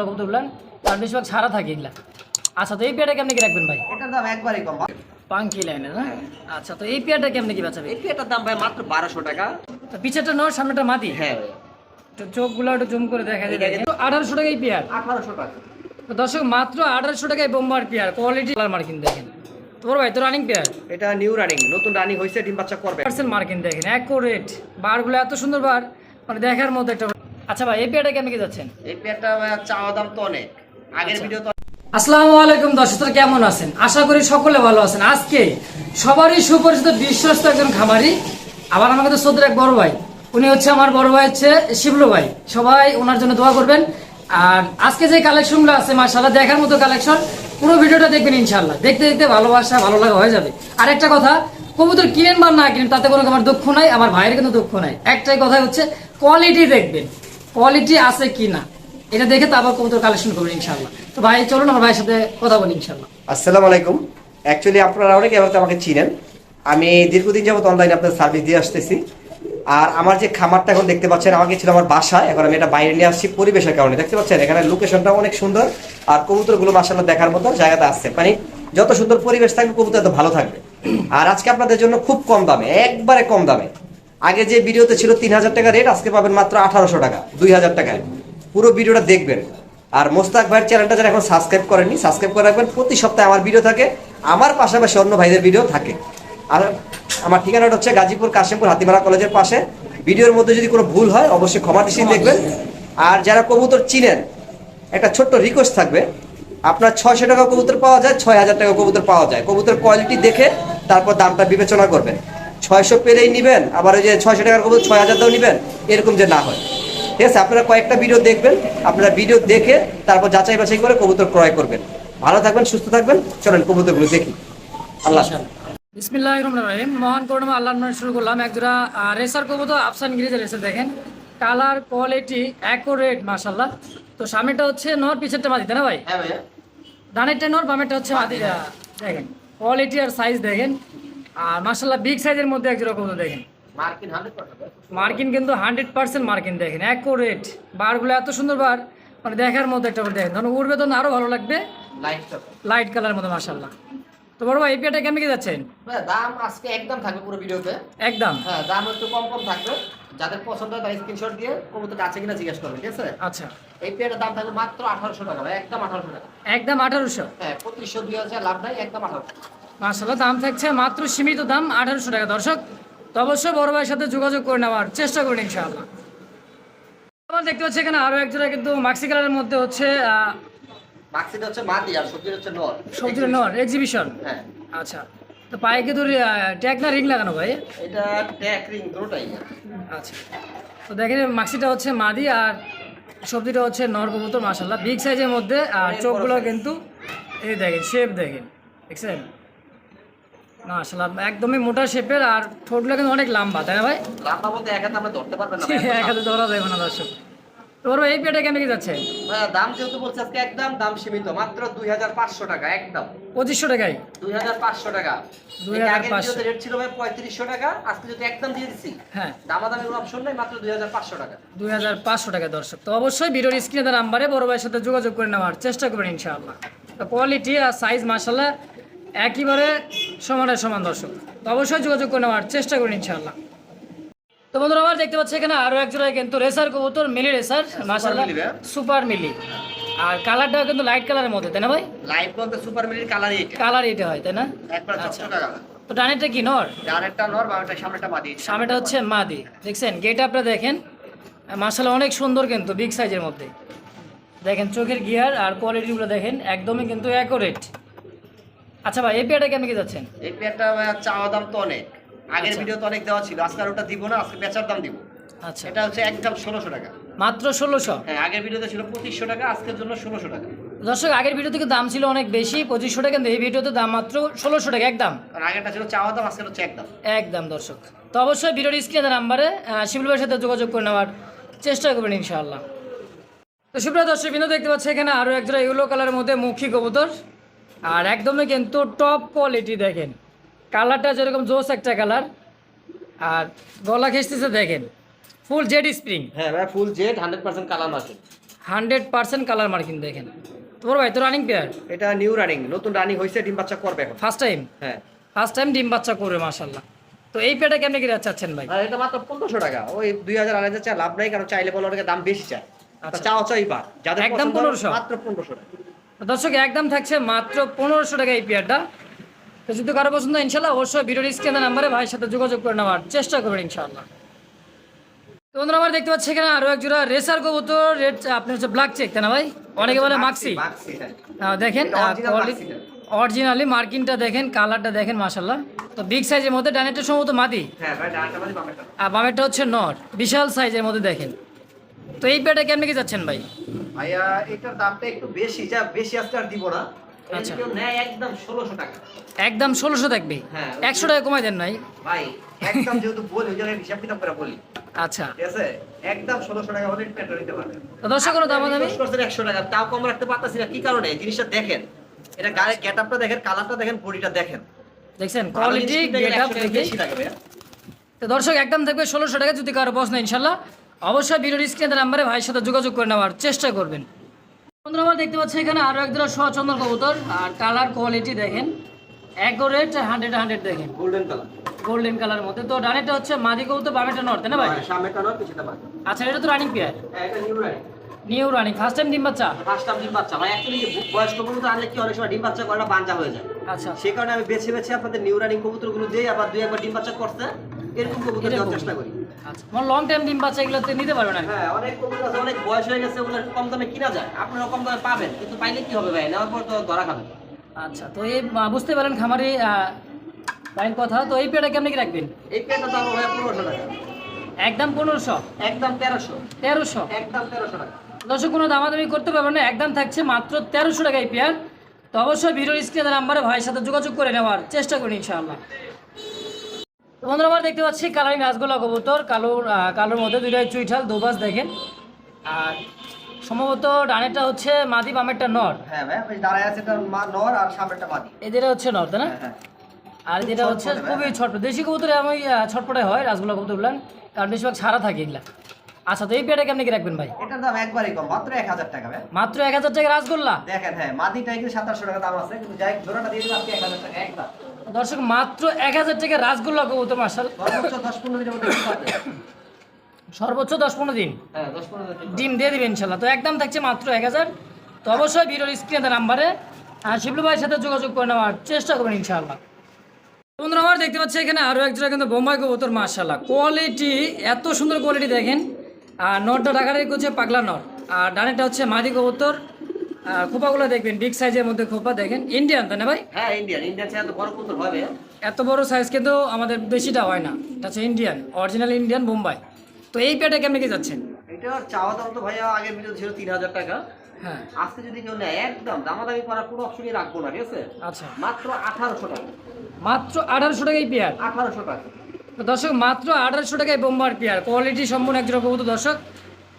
কবুতর বললেন তার বেশিরভাগ থাকে এগুলা। আচ্ছা তো এই পেয়ারটা কেমনি কি রাখবেন ভাই? এটার দাম একবারই কম পাঙ্কি লাইনে না? আচ্ছা তো এই পেয়ারটা কেমনি কি বেচাবে এই দাম ভাই মাত্র বারোশো টাকা। তো পিছেরটা নয় সামনেটা মাটি হ্যাঁ। তো চোখগুলো একটু জুম করে দেখা যায় দেখেন। আঠারোশো টাকা এই পেয়ার? আঠারোশো টাকা। তো দর্শক মাত্র আঠারোশো টাকায় বোম্বার পেয়ার। কোয়ালিটি মার্কিন দেখেন। তোর ভাই তো রানিং পেয়ার? এটা নিউ রানিং নতুন রানিং হয়েছে ডিম বাচ্চা করবে। পার্সেল মার্কিন দেখেন অ্যাকোরেট বারগুলো এত সুন্দর বার মানে দেখার মতো একটা আচ্ছা ভাই এই পেয়ারটা কেমনি কি যাচ্ছেন? এই পেয়ারটা চাওয়া দাম তো অনেক। আগের ভিডিও তো আসসালামু আলাইকুম দর্শক কেমন আছেন? আশা করি সকলে ভালো আছেন। আজকে সবারই সুপরিচিত বিশ্বস্ত একজন খামারি আবার তো সৌদের এক বড় ভাই। উনি হচ্ছে আমার বড় ভাই হচ্ছে শিবলু ভাই। সবাই ওনার জন্য দোয়া করবেন। আর আজকে যে কালেকশনগুলো আছে মাশাআল্লাহ দেখার মতো কালেকশন পুরো ভিডিওটা দেখবেন ইনশাআল্লাহ। দেখতে দেখতে ভালোবাসা ভালো লাগা হয়ে যাবে। আর একটা কথা কবুতর কিনেন বা না কিনেন তাতে কোনো আমার দুঃখ নাই আমার ভাইয়ের কিন্তু দুঃখ নাই। একটাই কথা হচ্ছে কোয়ালিটি দেখবেন। কোয়ালিটি আছে কি না এটা দেখে তারপর কবুতর কালেকশন করবেন ইনশাআল্লাহ। তো ভাই, চলুন আমার ভাইয়ের সাথে কথা বলি ইনশাআল্লাহ। আসসালামু আলাইকুম। অ্যাকচুয়ালি আপনারা অনেকে হয়তো আমাকে চিনেন। আমি দীর্ঘদিন যাবত অনলাইনে আপনাদের সার্ভিস দিয়ে আসতেছি। আর আমার যে খামারটা এখন দেখতে পাচ্ছেন, আমাকে ছিল আমার বাসা। এখন আমি এটা বাইরে নিয়ে আসছি পরিবেশের কারণে। দেখতে পাচ্ছেন, এখানে লোকেশনটা অনেক সুন্দর। আর কবুতরগুলো মাসাল্লাহ দেখার মতো জায়গাতে আসছে মানে যত সুন্দর পরিবেশ থাকবে, কবুতর তত ভালো থাকবে। আর আজকে আপনাদের জন্য খুব কম দামে, একবারে কম দামে আগে যে ভিডিওতে ছিল তিন হাজার টাকা রেট আজকে পাবেন মাত্র আঠারোশো টাকা দুই হাজার টাকায়। পুরো ভিডিওটা দেখবেন। আর মোস্তাক ভাইয়ের চ্যানেলটা যারা এখন সাবস্ক্রাইব করেননি সাবস্ক্রাইব করে রাখবেন। প্রতি সপ্তাহে আমার ভিডিও থাকে আমার পাশাপাশি অন্য ভাইদের ভিডিও থাকে। আর আমার ঠিকানাটা হচ্ছে গাজীপুর কাশিমপুর হাতিমারা কলেজের পাশে। ভিডিওর মধ্যে যদি কোনো ভুল হয় অবশ্যই ক্ষমা দৃষ্টি দেখবেন। আর যারা কবুতর চিনেন একটা ছোট্ট রিকোয়েস্ট থাকবে। আপনার ছয়শো টাকা কবুতর পাওয়া যায় ছয় হাজার টাকা কবুতর পাওয়া যায়। কবুতর কোয়ালিটি দেখে তারপর দামটা বিবেচনা করবেন। ছয়শো পেলেই নিবেন আবার ওই যে ছয়শো টাকার কবুতর ছয় হাজার দাও নিবেন এরকম যে না হয়। ঠিক আছে আপনারা কয়েকটা ভিডিও দেখবেন আপনারা ভিডিও দেখে তারপর যাচাই বাছাই করে কবুতর ক্রয় করবেন। ভালো থাকবেন সুস্থ থাকবেন চলেন কবুতরগুলো দেখি। আল্লাহ। বিসমিল্লাহ রহমান রহিম। মহান করুণা আল্লাহ শুরু করলাম। একজোড়া রেসার কবুতর আফসান গিরিজের রেসার দেখেন। কালার কোয়ালিটি অ্যাকোরেট মাশাল্লাহ তো সামনেটা হচ্ছে নর পিছেরটা মাদি তাই না ভাই? হ্যাঁ ভাইয়া। ডানেরটা নর বামেরটা হচ্ছে মাদি। দেখেন কোয়ালিটি আর সাইজ দেখেন। আর মাশাল্লাহ বিগ সাইজের মধ্যে একজোড়া কবুতর দেখেন। মার্কিন কিন্তু হান্ড্রেড পার্সেন্ট মার্কিন দেখেন অ্যাকোরেট বারগুলো এত সুন্দর বার মানে দেখার মতো একটা করে দেখেন। ধরুন উড়বে তো আরও ভালো লাগবে। লাইট কালার মতো মাশাল্লাহ তো বড় ভাই এই পেয়ারটা কেমন কি যাচ্ছেন? দাম আজকে একদম থাকবে পুরো ভিডিওতে। একদম? হ্যাঁ দাম একটু কম কম থাকবে। যাদের পছন্দ হয় তারা স্ক্রিনশট দিয়ে কবুতরটা আছে কিনা জিজ্ঞেস করবে ঠিক আছে? আচ্ছা। এই দাম থাকবে মাত্র আঠারোশো টাকা ভাই একদম আঠারোশো টাকা। একদম আঠারোশো? হ্যাঁ পঁচিশশো দুই হাজার লাভ নাই একদম আঠারোশো। মাসাল্লাহ দাম থাকছে মাত্র সীমিত দাম আঠারোশো টাকা। দর্শক তো অবশ্যই বড় ভাইয়ের সাথে যোগাযোগ করে নেওয়ার চেষ্টা করুন ইনশাআল্লাহ। আমার দেখতে পাচ্ছি এখানে আরও এক জোড়া কিন্তু মাক্সি কালারের মধ্যে হচ্ছে মাক্সিটা হচ্ছে মাটি আর সবজি হচ্ছে নর সবজির নর এক্সিবিশন হ্যাঁ। আচ্ছা তো পায়ে ট্যাগ না রিং লাগানো ভাই? এটা ট্যাক রিং দুটোটাই। আচ্ছা তো দেখেন মাক্সিটা হচ্ছে মাদি আর সবজিটা হচ্ছে নর কবুতর মাসাল্লাহ বিগ সাইজের মধ্যে আর চোখগুলো। কিন্তু এই দেখেন শেপ দেখেন দেখছেন? একদমই মোটা শেপের আর ঠোঁটগুলো কিন্তু অনেক লম্বা তাই না ভাই? লাম্বা বলতে এক হাতে আমরা ধরতে পারবেন না ভাই, এক হাতে ধরা যাবে না দর্শক। এই পেটে কেন কি যাচ্ছে? দাম যেহেতু বলছে আজকে একদম দাম সীমিত মাত্র দুই হাজার পাঁচশো টাকা একদম। পঁচিশশো টাকায়? দুই হাজার পাঁচশো টাকা। 2500 রেট ছিল ভাই পঁয়ত্রিশশো টাকা আজকে যদি একদম দিয়ে দিচ্ছি হ্যাঁ। দামাদামি কোনো অপশন নাই মাত্র দুই হাজার পাঁচশো টাকা। দুই হাজার পাঁচশো টাকা দর্শক। তো অবশ্যই ভিডিওর স্ক্রিনে নাম্বারে বড় ভাইয়ের সাথে যোগাযোগ করে নেওয়ার চেষ্টা করবেন ইনশাআল্লাহ। কোয়ালিটি আর সাইজ মাসাল্লাহ একেবারে সমানের সমান দর্শক। তো অবশ্যই যোগাযোগ করে নেওয়ার চেষ্টা করুন ইনশাআল্লাহ। তো বন্ধুরা আবার দেখতে পাচ্ছি এখানে আরও এক জোড়ায় কিন্তু রেসার কবুতর মিলি রেসার মাসাল্লাহ সুপার মিলি আর কালারটাও কিন্তু লাইট কালারের মধ্যে তাই না ভাই? লাইভ বলতে সুপার মিলির কালার এইটা কালার এটা হয় তাই না? একবার আচ্ছা। চকচকা কালার। তো ডানেরটা কি নর? ডানেরটা নর বামেরটা সামনেটা মাদি। সামনেটা হচ্ছে মাদি। দেখছেন গেট আপটা দেখেন। মাসালা অনেক সুন্দর কিন্তু বিগ সাইজের মধ্যে। দেখেন চোখের গিয়ার আর কোয়ালিটিগুলো দেখেন একদমই কিন্তু অ্যাকোরেট আচ্ছা ভাই এই পেয়ারটা কেমন কি যাচ্ছেন এই পেয়ারটা চাওয়া দাম তো অনেক। আগের আচ্ছা। ভিডিও তো অনেক দেওয়া ছিল আজকে আর ওটা দিব না আজকে বেচার দাম দিব। আচ্ছা। এটা হচ্ছে একদম ষোলোশো টাকা। মাত্র ষোলোশো? হ্যাঁ আগের ভিডিওতে ছিল পঁচিশশো টাকা আজকের জন্য ষোলোশো টাকা। দর্শক আগের ভিডিও থেকে দাম ছিল অনেক বেশি পঁচিশশো টাকা কিন্তু এই ভিডিওতে দাম মাত্র ষোলোশো টাকা একদম। আর আগেরটা ছিল চাওয়া দাম আজকে হচ্ছে একদম। একদম দর্শক। তো অবশ্যই ভিডিওর স্ক্রিনে নাম্বারে শিবুল ভাইয়ের সাথে যোগাযোগ করে নেওয়ার চেষ্টা করবেন ইনশাআল্লাহ। তো সুপ্রিয় দর্শক বিন্দু দেখতে পাচ্ছি এখানে আরও একজোড়া ইউলো কালারের মধ্যে মুখী কবুতর। আর একদমই কিন্তু টপ কোয়ালিটি দেখেন। কালারটা যেরকম জোস একটা কালার আর গলা খেসতেছে দেখেন ফুল জেড স্প্রিং হ্যাঁ ভাই full jade hundred percent colour আছে হান্ড্রেড পার্সেন্ট কালার মার্কিং দেখেন। তোমার ভাই তো রানিং পেয়ার এটা নিউ রানিং নতুন রানিং হয়েছে ডিম বাচ্চা করবে এখন। ফার্স্ট টাইম হ্যাঁ। ফার্স্ট টাইম ডিম বাচ্চা করবে মাশাল্লাহ তো এই পেয়ারটা কেমনি কিনে চাচ্ছেন ভাই? আর এটা মাত্র পনেরোশো টাকা। ওই দুই হাজার আড়াই হাজার লাভ নাই কারণ চাইলে বলো দাম বেশি চায়। আচ্ছা। চাও চাই বা যাদের একদম 1500 মাত্র পনেরোশো টাকা। দর্শক একদম থাকছে মাত্র পনেরোশো টাকা এই পেয়ারটা তো যদি কারও পছন্দ ইনশাল্লাহ অবশ্যই ভিডিওর স্ক্রিনের নাম্বারে ভাইয়ের সাথে যোগাযোগ করে নেওয়ার চেষ্টা করবেন ইনশাল্লাহ। তো বন্ধুরা আমরা দেখতে পাচ্ছি এখানে আরও এক জোড়া রেসার কবুতর রেড আপনি হচ্ছে ব্ল্যাক চেক তাই না ভাই? অনেকে বলে মাক্সি হ্যাঁ। দেখেন। অরিজিনালি মার্কিনটা দেখেন কালারটা দেখেন মাশাল্লাহ তো বিগ সাইজের মধ্যে ডানেরটা সম্ভবত মাদি হ্যাঁ। আর বামেরটা হচ্ছে নট বিশাল সাইজের মধ্যে দেখেন। তো এই পেয়ারটা কেমনে কি যাচ্ছেন ভাই? ভাইয়া এটার দামটা একটু বেশি যা বেশি আজকে আর দিব না। আচ্ছা। আচ্ছা। কেউ নেয় একদম ষোলোশো টাকা। একদম ষোলোশো থাকবে হ্যাঁ। একশো টাকা কমাই দেন নাই। ভাই একদম যেহেতু বলি ওই হিসাব কিতাব করে বলি। আচ্ছা। ঠিক আছে? একদম ষোলোশো টাকা হলে পেট্রোল নিতে পারবেন। কোনো দাম দামি? করছেন একশো টাকা তাও কম রাখতে পারতেছি না। কি কারণে? জিনিসটা দেখেন। এটা গায়ের গেট আপটা দেখেন কালারটা দেখেন বডিটা দেখেন। দেখছেন? কোয়ালিটি গেট আপ দেখে তো দর্শক একদম থাকবে ষোলোশো টাকা যদি কারও বস না ইনশাল্লাহ। অবশ্যই ভিডিওর স্ক্রিনের নাম্বারে ভাইয়ের সাথে যোগাযোগ করে নেওয়ার চেষ্টা করবেন। বন্ধুরা আমরা দেখতে পাচ্ছি এখানে আরও এক জোড়া সচন্দন কবুতর। আর কালার কোয়ালিটি দেখেন একরেট হান্ড্রেড হান্ড্রেড দেখেন। গোল্ডেন কালার গোল্ডেন কালার মধ্যে। তো ডানেটা হচ্ছে মাদি কবুতর বামেটা নর্থ না ভাই? সামনেটা নয় পিছনেটা বাদ আচ্ছা এটা তো রানিং পেয়ার হ্যাঁ, এটা new ride new running first time ডিম বাচ্চা? ফার্স্ট টাইম ডিম বাচ্চা। মানে অ্যাকচুয়ালি বয়স্ক কবুতর আনলে কি অনেক সময় ডিম বাচ্চা করে না বাঞ্জা হয়ে যায়। আচ্ছা। সেই কারণে আমি বেছে বেছে আপনাদের নিউ রানিং কবুতরগুলো দিয়ে আবার দুই একবার ডিম বাচ্চা করতে এরকম কবুতর দেওয়ার চেষ্টা করি। আচ্ছা লং টাইম ডিম বাচ্চা এগুলোতে নিতে পারবেন আর হ্যাঁ অনেক কবুতর আছে অনেক বয়স হয়ে গেছে ওগুলো কম দামে কিনা যায়। আপনারা কম দামে পাবেন কিন্তু পাইলে কি হবে ভাই? নেওয়ার পর তো ধরা খাবে। আচ্ছা তো এই বুঝতে পারেন খামারি কথা তো এই পেয়ারটা কেমনি কি রাখবেন? এই দাম ভাই পনেরোশো টাকা। একদম পনেরোশো? একদম তেরোশো। তেরোশো? একদম তেরোশো টাকা। দর্শক কোনো দামাদামি করতে পারবেন না একদম থাকছে মাত্র তেরোশো টাকা এই পেয়ার। তো অবশ্যই ভিডিওর স্ক্রিনের নাম্বারে ভাইয়ের সাথে যোগাযোগ করে নেওয়ার চেষ্টা করি ইনশাআল্লাহ। বন্ধুরা আমরা দেখতে পাচ্ছি কালারিং গাছগুলো কবুতর কালো কালোর মধ্যে দুইটাই চুইঠাল দুবাস দেখেন। আর সম্ভবত ডানেরটা হচ্ছে মাদি বামেরটা নর। হ্যাঁ ভাই দাঁড়ায় আছে নর আর সামনেরটা মাদি। এদের হচ্ছে নর তাই না? হ্যাঁ হ্যাঁ। আর যেটা হচ্ছে খুবই ছটপট দেশি কবুতরে আমি ছটপটে হয় রাসগুলো কবুতর বললেন কারণ বেশিরভাগ ছাড়া থাকে এগুলা। আচ্ছা তো এই পেয়ারটা কেমনি কি রাখবেন ভাই? এটার দাম একবারই কম মাত্র এক হাজার টাকা ভাই। মাত্র এক হাজার টাকা রাসগোল্লা? দেখেন হ্যাঁ মাদিটা কিন্তু সাতাশশো টাকা দাম আছে কিন্তু যাই জোড়াটা দিয়ে দিলাম আজকে এক হাজার টাকা একদম দর্শক মাত্র এক হাজার টাকা রাসগোল্লা কবুতর মার্শাল সর্বোচ্চ দশ পনেরো দিনের মধ্যে সর্বোচ্চ দশ পনেরো দিন? হ্যাঁ দশ পনেরো দিন ডিম দিয়ে দিবেন ইনশাল্লাহ। তো একদম থাকছে মাত্র এক হাজার। তো অবশ্যই ভিডিওর স্ক্রিনে নাম্বারে আর শিবলু ভাইয়ের সাথে যোগাযোগ করে নেওয়ার চেষ্টা করবেন ইনশাআল্লাহ বন্ধুরা আমার দেখতে পাচ্ছি এখানে আরও একজোড়া কিন্তু বোম্বাই কবুতর মার্শাল্লাহ কোয়ালিটি এত সুন্দর কোয়ালিটি দেখেন। আর নটটা ঢাকার হচ্ছে পাগলা নট আর ডানেরটা হচ্ছে মাদি কবুতর। আর খোপাগুলো দেখবেন বিগ সাইজের মধ্যে খোপা দেখেন। ইন্ডিয়ান তাই না ভাই? হ্যাঁ ইন্ডিয়ান ইন্ডিয়ান ছাড়া তো বড় কবুতর হবে। এত বড় সাইজ কিন্তু আমাদের বেশিটা হয় না। এটা হচ্ছে ইন্ডিয়ান অরিজিনাল ইন্ডিয়ান বোম্বাই তো এই পেটে কেমনি কি যাচ্ছেন? এটার চাওয়া দাম তো ভাইয়া আগের ভিডিও ছিল তিন হাজার টাকা। হ্যাঁ। আজকে যদি কেউ নেয় একদম দামাদামি করার কোনো অপশনই রাখব না ঠিক আছে? আচ্ছা। মাত্র আঠারোশো টাকা। মাত্র আঠারোশো টাকাই পেয়ার আঠারোশো টাকা। তো দর্শক মাত্র আঠারোশো টাকায় বোম্বার পেয়ার। কোয়ালিটি সম্পূর্ণ একজন কবুতর দর্শক।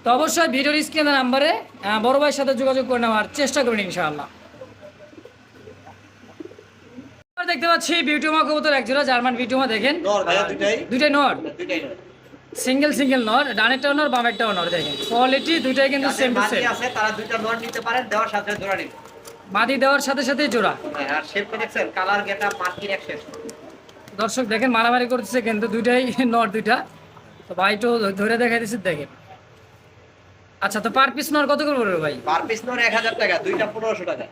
তো অবশ্যই ভিডিওর স্ক্রিনের নাম্বারে বড় ভাইয়ের সাথে যোগাযোগ করে নেওয়ার চেষ্টা করবেন ইনশাআল্লাহ। দেখতে পাচ্ছি বিউটিমা কবুতর একজোড়া জার্মান বিউটিমা দেখেন। দুইটাই? নর। সিঙ্গেল সিঙ্গেল নর ডানেরটাও নর বামেরটাও নর দেখেন। কোয়ালিটি দুইটাই কিন্তু সেম টু সেম আছে তারা দুইটা নর নিতে পারেন দেওয়ার সাথে জোড়া নিন মাদি দেওয়ার সাথে সাথে জোড়া। হ্যাঁ, আর শেপটা দেখছেন? কালার গেটা মাটির এক শেষ দর্শক দেখেন মারামারি করতেছে কিন্তু দুইটাই নর দুইটা। তো ভাই তো ধরে দেখাই দিচ্ছে দেখেন। আচ্ছা তো পার পিস নর কত করে পড়বে ভাই? পার পিস নর এক হাজার টাকা দুইটা পনেরোশো টাকা।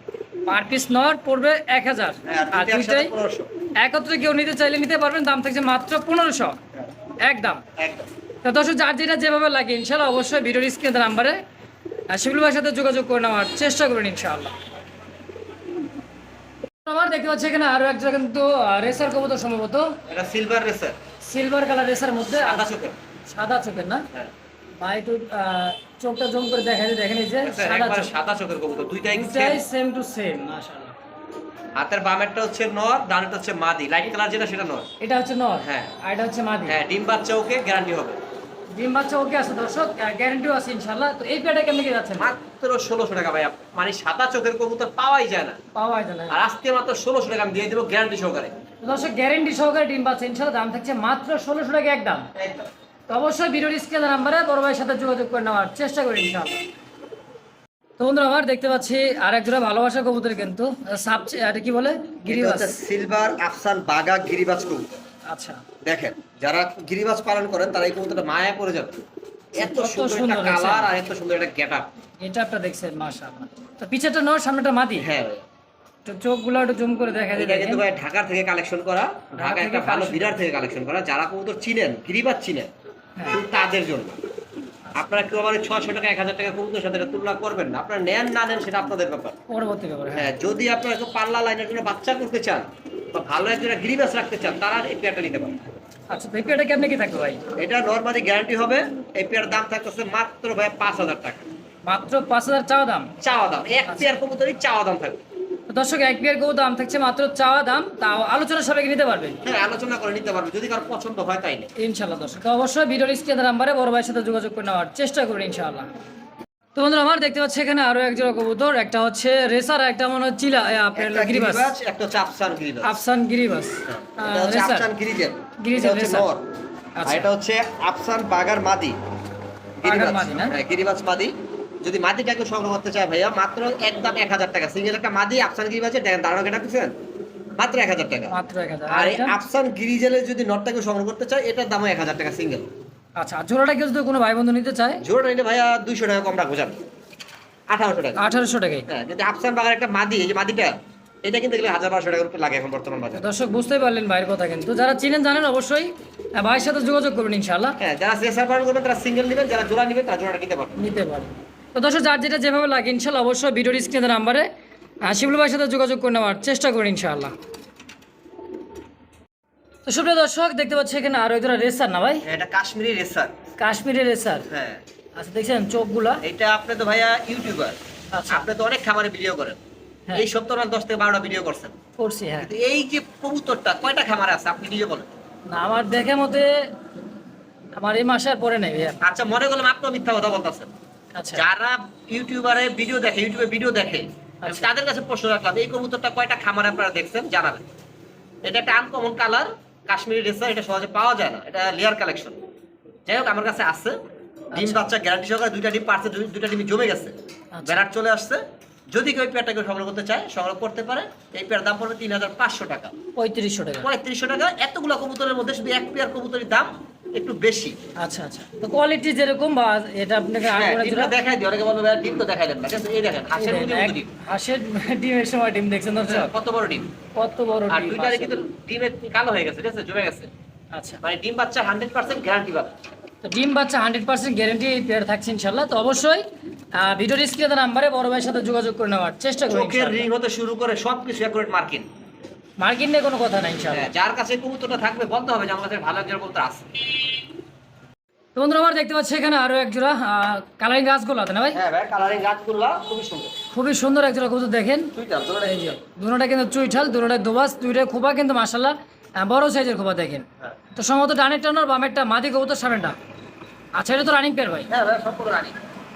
পার পিস নর পড়বে এক হাজার। হ্যাঁ আর দুইটাই পনেরোশো। একত্রে কেউ নিতে চাইলে নিতে পারবেন দাম থাকছে মাত্র পনেরোশো। একদম। একদম। তো দর্শক যার যেটা যেভাবে লাগে ইনশাল্লাহ অবশ্যই ভিডিওর স্ক্রিনের নাম্বারে শিবুল ভাইয়ের সাথে যোগাযোগ করে নেওয়ার চেষ্টা করুন ইনশাআল্লাহ আমার দেখতে পাচ্ছি এখানে আরও একজন কিন্তু রেসার কবুতর সম্ভবত। এটা silver racer silver colour racer মধ্যে আধা চোখের। সাদা চোখের না? হ্যাঁ। ভাই একটু চোখটা জম করে দেখা যায় দেখেন এই যে সাদা চোখ। সাদা চোখের কবুতর দুইটাই same। সেম টু সেম মাশাআল্লাহ। হাতের বামেরটা হচ্ছে নর ডানেরটা হচ্ছে মাদি। লাইট কালার যেটা সেটা নর। এটা হচ্ছে নর? হ্যাঁ। আর এটা হচ্ছে মাদি? হ্যাঁ ডিম বাচ্চা ওকে গ্যারান্টি হবে। ডিম বাচ্চা ওকে আছে দর্শক গ্যারান্টিও আছে ইনশাআল্লাহ। তো এই পেয়ারটা কেমন কি যাচ্ছেন? মাত্র ষোলোশো টাকা ভাই মানে সাদা চোখের কবুতর পাওয়াই যায় না। পাওয়া যায় না। আর আজকে মাত্র ষোলোশো টাকা আমি দিয়ে দেবো গ্যারান্টি সহকারে। দর্শক গ্যারেন্টি সহকারে ডিম বাচ্চা ইনশাআল্লাহ দাম থাকছে মাত্র ষোলোশো টাকা একদম একদম। তো অবশ্যই ভিডিওর স্ক্রিনের নাম্বারে বড় ভাইয়ের সাথে যোগাযোগ করে নেওয়ার চেষ্টা করি ইনশাআল্লাহ। তো বন্ধুরা আমার দেখতে পাচ্ছি আর এক জোড়া ভালোবাসা কবুতর কিন্তু এটা কি বলে? গিরিবাস সিলভার আফসান বাগা গিরিবাজ কবুতর। আচ্ছা। দেখেন যারা গিরিবাজ পালন করেন তারা এই কবুতরটা মায়া পড়ে যাবে। এত সুন্দর একটা কালার আর এত সুন্দর একটা গেটআপ এটা দেখছেন মাশাআল্লাহ। তো পিছেটা নয় সামনেটা মাদি। হ্যাঁ। তো চোখগুলো একটু জুম করে দেখা যায় কিন্তু ভাই ঢাকার থেকে কালেকশন করা ঢাকা একটা ভালো collection থেকে কালেকশন করা। যারা কবুতর চিনেন গিরিবাজ চিনেন হ্যাঁ। তাদের জন্য। আপনারা কেউ আমার টাকা এক হাজার টাকা সাথে তুলনা করবেন না। আপনারা নেন না নেন সেটা আপনাদের ব্যাপার। পরবর্তী ব্যাপার হ্যাঁ। হ্যাঁ যদি আপনারা পাল্লা লাইনের জন্য বাচ্চা করতে চান বা ভালো গিরিবাজ রাখতে চান তারা এই পেয়ারটা নিতে পারেন আচ্ছা তো এই পেয়ারটা কেমনে কি থাকবে ভাই? এটা নর্মালি গ্যারান্টি হবে এই পেয়ার দাম থাকতেছে মাত্র ভাই পাঁচ হাজার টাকা। মাত্র পাঁচ হাজার চাওয়া দাম? চাওয়া দাম এক পেয়ার কবুতরই চাওয়া দাম থাকবে। দর্শক এক গো দাম থাকছে মাত্র চাওয়া দাম তাও আলোচনা সবাইকে নিতে পারবেন? হ্যাঁ আলোচনা করে নিতে পারবে যদি কারও পছন্দ হয় তাই ইনশাল্লাহ দর্শক অবশ্যই ভিডিওর স্ক্রিনের নাম্বারে বড় ভাইয়ের সাথে যোগাযোগ করে নেওয়ার চেষ্টা করুন ইনশাআল্লাহ। তো বন্ধুরা আমার দেখতে পাচ্ছি এখানে আরও এক জোড়া কবুতর একটা হচ্ছে রেসার একটা মনে হচ্ছে চিলা আপনার একটা গিরিবাস। একটা হচ্ছে আফসান গিরিবাজ আফসান গিরিবাস। রেসার। আফসান গিরিজের গিরিজের রেসার। আর আচ্ছা। এটা হচ্ছে আফসান বাগার মাদি। মাদি না? হ্যাঁ মাদি। যদি মাদিটাকে সংগ্রহ করতে চায় ভাইয়া মাত্র একদম এক হাজার টাকা। সিঙ্গেল একটা মাদি আফসান গিরিবাজের দেখেন দাঁড়ানো কেটা পিছেন মাত্র এক হাজার টাকা। মাত্র এক হাজার। আর আফসান গিরিজেলের যদি নটটাকে সংগ্রহ করতে চায় এটার দামও এক হাজার টাকা সিঙ্গেল। আচ্ছা জোড়াটা কেউ যদি কোনো ভাই বন্ধু নিতে চায়? জোড়া নিলে ভাইয়া দুইশো টাকা কম রাখব জান আঠারোশো টাকা। আঠারোশো টাকায়? হ্যাঁ কিন্তু আফসান বাগার একটা মাদি এই যে মাদিটা এটা কিন্তু এগুলো হাজার বারোশো টাকার উপর লাগে এখন বর্তমান বাজারে। দর্শক বুঝতেই পারলেন ভাইয়ের কথা কিন্তু। যারা চিনেন জানেন অবশ্যই ভাইয়ের সাথে যোগাযোগ করবেন ইনশাআল্লাহ। হ্যাঁ যারা শেষার পালন করবেন তারা সিঙ্গেল নেবেন যারা জোড়া নেবেন তারা জোড়াটা নিতে পারবেন। নিতে পারেন তো দর্শক যার যেটা যেভাবে লাগে ইনশাল্লাহ অবশ্যই ভিডিওর স্ক্রিনের নাম্বারে শিবলু ভাইয়ের সাথে যোগাযোগ করে নেওয়ার চেষ্টা করুন ইনশাআল্লাহ। তো সুপ্রিয় দর্শক দেখতে পাচ্ছি এখানে আরও একজন রেসার না ভাই? হ্যাঁ, এটা কাশ্মীরি রেসার কাশ্মীরের রেসার হ্যাঁ। আচ্ছা দেখছেন চোখগুলা? এটা আপনি তো ভাইয়া ইউটিউবার আচ্ছা। আপনি তো অনেক খামারে ভিডিও করেন। হ্যাঁ। এই সপ্তাহ দশ থেকে বারোটা ভিডিও করছেন। করছি হ্যাঁ। এই যে কবুতরটা কয়টা খামারে আছে? আপনি নিজে বলেন। না আমার দেখে মতে আমার এই মাসে আর পরে নেই আচ্ছা মনে করলাম আপনি মিথ্যা কথা বলতেছেন। আচ্ছা। যারা ইউটিউবারে ভিডিও দেখে ইউটিউবে ভিডিও দেখে আচ্ছা। তাদের কাছে প্রশ্ন রাখলাম এই কবুতরটা কয়টা খামারে আপনারা দেখছেন? জানাবেন। এটা একটা আনকমন কালার কাশ্মীরি রেসার এটা সহজে পাওয়া যায় না। এটা লেয়ার কালেকশন যাই হোক আমার কাছে আছে। ডিম আচ্ছা। বাচ্চা গ্যারান্টি সহকারে দুইটা ডিম পারছে দুইটা ডিম জমে গেছে। বেড়ার চলে আসছে। যদি কেউ এই পেয়ারটাকে সংগ্রহ করতে চায় সংগ্রহ করতে পারে এই পেয়ার দাম পড়বে তিন হাজার পাঁচশো টাকা। পঁয়ত্রিশশো টাকা। পঁয়ত্রিশশো টাকা এতগুলো কবুতরের মধ্যে শুধু এক পেয়ার কবুতরের দাম একটু বেশি। আচ্ছা আচ্ছা। তো কোয়ালিটি যেরকম বা এটা আপনাকে হ্যাঁ, ডিমটা দেখাই দিই অনেকে বলবে ডিম তো দেখাই দেন না। কিন্তু এই দেখেন হাঁসের ডিম। হাঁসের ডিমের সময় ডিম দেখছেন কত বড় ডিম? কত বড় আর ডিম দুইটারে আসলে। কিন্তু ডিমের কালো হয়ে গেছে ঠিক আছে? জমে গেছে। আচ্ছা। মানে ডিম বাচ্চা হান্ড্রেড পার্সেন্ট গ্যারান্টি পাবে তো ডিম বাচ্চা হান্ড্রেড পার্সেন্ট গ্যারেন্টি পেয়ার থাকছে ইনশাল্লাহ। তো অবশ্যই ভিডিওর স্ক্রিনে নাম্বারে বড় ভাইয়ের সাথে যোগাযোগ করে নেওয়ার চেষ্টা করুন চোখের রিং হতে শুরু করে সবকিছু অ্যাকুরেট মার্কিং মার্কিন নিয়ে কোনো কথা নাই ইনশাল্লাহ। যার কাছে কবুতরটা থাকবে বলতে হবে যে আমার কাছে ভালো একজন কবুতর আছে। তো বন্ধুরা আমার দেখতে পাচ্ছি এখানে আরও এক জোড়া কালারিং গাছগুলো আছে না ভাই? হ্যাঁ ভাই কালারিং গাছগুলো খুবই সুন্দর। খুবই সুন্দর এক জোড়া কবুতর দেখেন। দুটোটা কিন্তু চুইঠাল দুটোটা দোবাস দুইটা খোপা কিন্তু মাসাল্লাহ বড় সাইজের খোপা দেখেন। হ্যাঁ। তো সম্ভবত ডানের টানার বামেরটা মাদি কবুতর সামনেটা আচ্ছা এটা তো রানিং পেয়ার ভাই। হ্যাঁ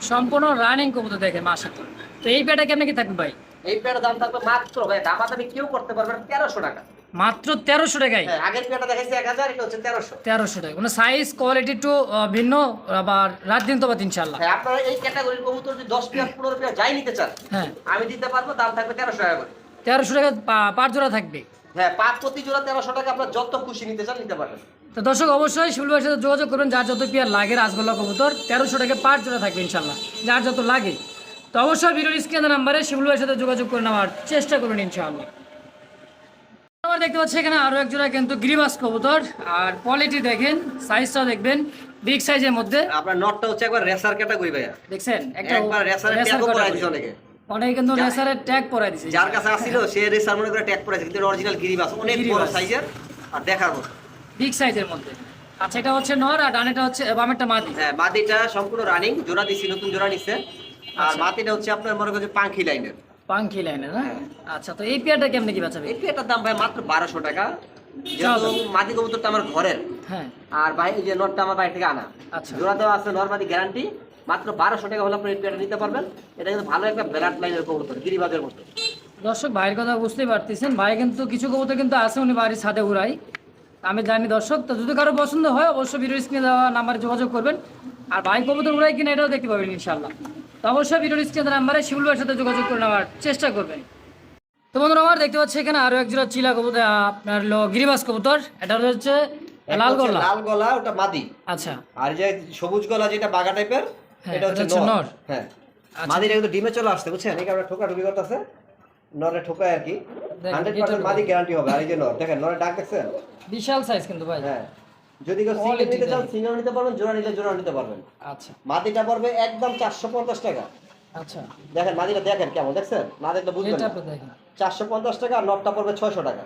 সম্পূর্ণ রানিং কবুতর দেখেন মাসাল্লাহ তো এই পেয়ারটা কেমন কি থাকবে ভাই? এই দাম থাকবে মাত্র ভাই দামাদামি কেউ করতে পারবে না তেরোশো টাকা। মাত্র তেরোশো টাকায়? হ্যাঁ আগের পেয়ারটা দেখাইছে এক হাজার এটা হচ্ছে তেরোশো। তেরোশো টাকা কোনো সাইজ কোয়ালিটি একটু ভিন্ন আবার রাত দিন তো বাদ ইনশাল্লাহ আপনারা এই ক্যাটাগরির কবুতর যদি দশ পেয়ার পনেরো পেয়ার যাই নিতে চান হ্যাঁ। আমি দিতে পারব দাম থাকবে তেরোশো টাকা করে। তেরোশো টাকা পা- পার জোড়া থাকবে। হ্যাঁ পাঁচ প্রতি জোড়া তেরোশো টাকা আপনার যত খুশি নিতে চান নিতে পারবেন তো দর্শক অবশ্যই শিবুল সাথে যোগাযোগ করবেন যার যত পেয়ার লাগে রাসগোল্লা কবুতর তেরোশো টাকা পার জোড়া থাকবে ইনশাল্লাহ যার যত লাগে। তো অবশ্যই ভিডিওর স্ক্রিনের নাম্বারে শিবুল ভাইয়ের সাথে যোগাযোগ করে নেওয়ার চেষ্টা করুন ইনশাআল্লাহ। আমার দেখতে পাচ্ছি এখানে আরও এক জোড়া কিন্তু গ্রিবাস কবুতর আর কোয়ালিটি দেখেন সাইজটাও দেখবেন বিগ সাইজের মধ্যে। আপনার নটটা হচ্ছে একবার রেসার ক্যাটাগরি ভাইয়া। দেখছেন? একবার রেসার অনেকে। অনেকে কিন্তু রেসারের ট্যাগ পরাই দিছে। যার কাছে আসছিল সে রেসার মনে করে ট্যাগ পরাইছে কিন্তু অরিজিনাল গিরিবাস অনেক বড় সাইজের আর দেখার মতো। বিগ সাইজের মধ্যে। আচ্ছা এটা হচ্ছে নর আর ডানেটা হচ্ছে বামেরটা মাদি। হ্যাঁ মাটিটা সম্পূর্ণ রানিং জোড়া দিছি নতুন জোড়া নিছে। আর আচ্ছা। মাটিটা হচ্ছে আপনার মনে করছে পাঙ্খি লাইনের পাঙ্কি লাইনের হ্যাঁ। আচ্ছা তো এই পেয়ারটা কেমনে কি বাঁচাবে এই পেয়ারটার দাম ভাই মাত্র বারোশো টাকা। যেহেতু মাটি কবুতরটা আমার ঘরের। হ্যাঁ। আর ভাই এই যে নটটা আমার বাইরে থেকে আনা। আচ্ছা। জোড়া দেওয়া আছে নর মাদি গ্যারান্টি মাত্র বারোশো টাকা হলে আপনি এই পেয়ারটা নিতে পারবেন। এটা কিন্তু ভালো একটা বেলাট লাইনের কবুতর গিরিবাজের মতো। দর্শক ভাইয়ের কথা বুঝতেই পারতেছেন। ভাই কিন্তু কিছু কবুতর কিন্তু আছে উনি বাড়ির ছাদে উড়াই। আমি জানি দর্শক তো যদি কারও পছন্দ হয় অবশ্যই ভিডিও স্ক্রিনে দেওয়া নাম্বারে যোগাযোগ করবেন। আর ভাই কবুতর উড়াই কিনা এটাও দেখতে পাবেন ইনশাল্লাহ তো অবশ্যই ভিডিওর স্ক্রিনের নাম্বারে শিবুল ভাইয়ের সাথে যোগাযোগ করে নেওয়ার চেষ্টা করবেন। তো বন্ধুরা আমার দেখতে পাচ্ছি এখানে আরও এক জোড়া চিলা কবুতর আপনার হলো গিরিবাস কবুতর। এটা হচ্ছে লাল গোল্লা লাল গলা ওটা মাদি। আচ্ছা। আর যে সবুজ গলা যেটা বাগা টাইপের এটা হচ্ছে নর। হ্যাঁ। আচ্ছা। মাদিটা কিন্তু ডিমে চলে আসছে বুঝছেন? এই কারণে ঠোকা ঠুকি করতেছে। নরে ঠোকায় আর কি। হান্ড্রেড পার্সেন্ট মাদি গ্যারান্টি হবে। আর এই যে নর দেখেন নরে ডাক দেখছেন? বিশাল সাইজ কিন্তু ভাই। হ্যাঁ। যদি কেউ সিঙ্গেল নিতে চান সিঙ্গেল নিতে পারবেন জোড়া নিলে জোড়া নিতে পারবেন। আচ্ছা। মাদিটা পড়বে একদম চারশো পঞ্চাশ টাকা। আচ্ছা। দেখেন মাদিটা দেখেন কেমন দেখছেন? না দেখলে বুঝবেন এটা আপনি দেখেন। চারশো পঞ্চাশ টাকা আর নটটা পড়বে ছয়শো টাকা।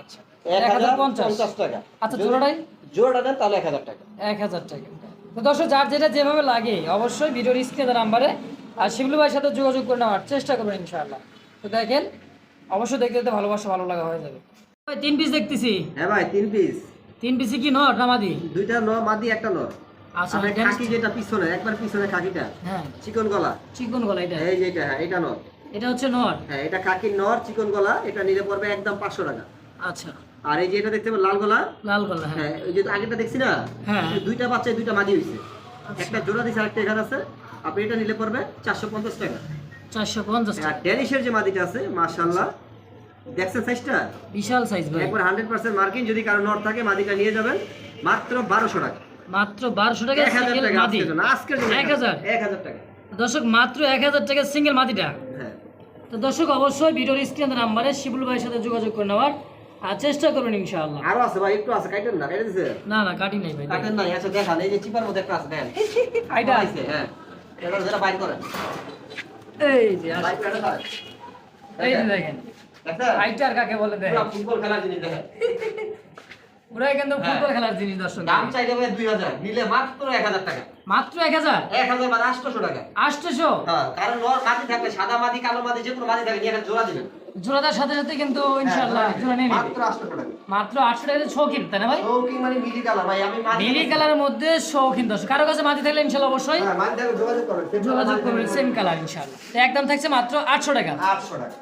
আচ্ছা। এক হাজার পঞ্চাশ। টাকা। আচ্ছা জোড়াটাই? জোড়াটা নেন তাহলে এক হাজার টাকা। এক হাজার টাকা। তো দর্শক যার যেটা যেভাবে লাগে অবশ্যই ভিডিওর স্ক্রিনের নাম্বারে আর শিবলু ভাইয়ের সাথে যোগাযোগ করে নেওয়ার চেষ্টা করবেন ইনশাআল্লাহ। তো দেখেন অবশ্যই দেখতে দেখতে ভালোবাসা ভালো লাগা হয়ে যাবে। ভাই তিন পিস দেখতেছি। হ্যাঁ ভাই তিন পিস তিন পিসি কি নট নামাদি দুইটা ন মাদি একটা নর আচ্ছা খাকি যেটা পিছনে একবার পিছনে খাকিটা। হ্যাঁ। চিকন গলা। চিকন গলা এটা? এই যে এটা হ্যাঁ এটা নর এটা হচ্ছে নট? হ্যাঁ এটা কাকির নর চিকন গলা এটা নিলে পড়বে একদম পাঁচশো টাকা। আচ্ছা। আর এই যে এটা দেখতে লাল গলা? লাল গলা হ্যাঁ। হ্যাঁ ওই যে আগেটা দেখছি না? হ্যাঁ। দুইটা বাচ্চায় দুইটা মাদি হয়েছে একটা জোড়া দিছে আরেকটা এখানে আছে। আপনি এটা নিলে পড়বে চারশো পঞ্চাশ টাকা। চারশো পঞ্চাশ আর টাকা ড্যানিশের যে মাদিটা আছে মাশাল্লাহ দেখছেন সাইজটা বিশাল সাইজ ভাই। একবার হান্ড্রেড পার্সেন্ট মার্কিং যদি কারও নর থাকে মাদিটা নিয়ে যাবেন। মাত্র বারোশো টাকা। মাত্র বারোশো টাকা এক হাজার সিঙ্গেল টাকা মাদি। আজকের এক হাজার? এক হাজার টাকা। দর্শক মাত্র এক হাজার টাকা সিঙ্গেল মাদিটা। হ্যাঁ। তো দর্শক অবশ্যই ভিডিওর স্ক্রিনের নাম্বারে শিবুল ভাইয়ের সাথে যোগাযোগ করে নেওয়ার আর চেষ্টা করুন ইনশাআল্লাহ। আরও আছে ভাই একটু আছে কাটেন না কেটে দিছে? না না কাটি নাই ভাই কাটেন নাই আচ্ছা দেখান এই যে চিপার মধ্যে একটা আছে দেন। আইটা আছে হ্যাঁ। এটা যারা বাইর করেন। এই যে আছে বাইর করে দেন। এই যে দেখেন। দেখছেন আইটার কাকে বলে দেখেন? ফুটবল খেলার জিনিস দেখেন। কিন্তু হ্যাঁ। ফুটবল খেলার জিনিস দর্শক দাম চাইলে ভাই নিলে মাত্র এক হাজার টাকা। মাত্র মানে টাকা। হ্যাঁ কারণ নর মাটি থাকবে সাদা মাটি কালো মাটি যে কোনো মাটি থাকে নিয়ে জোড়া দিবেন জোড়াদার সাথে সাথে কিন্তু ইনশাআল্লাহ জোড়া নিয়ে মাত্র আটশো টাকা। মাত্র আটশো টাকা শৌখিন তাই না ভাই? শৌখিন মানে মিলি কালার ভাই আমি মাটি নীলি কালারের মধ্যে শৌখিন দর্শক। কারও কাছে মাটি থাকলে ইনশাআল্লাহ অবশ্যই হ্যাঁ মাটি থাকলে যোগাযোগ করবেন যোগাযোগ করবেন সেম কালার ইনশাআল্লাহ। একদম থাকছে মাত্র আটশো টাকা। আটশো টাকা।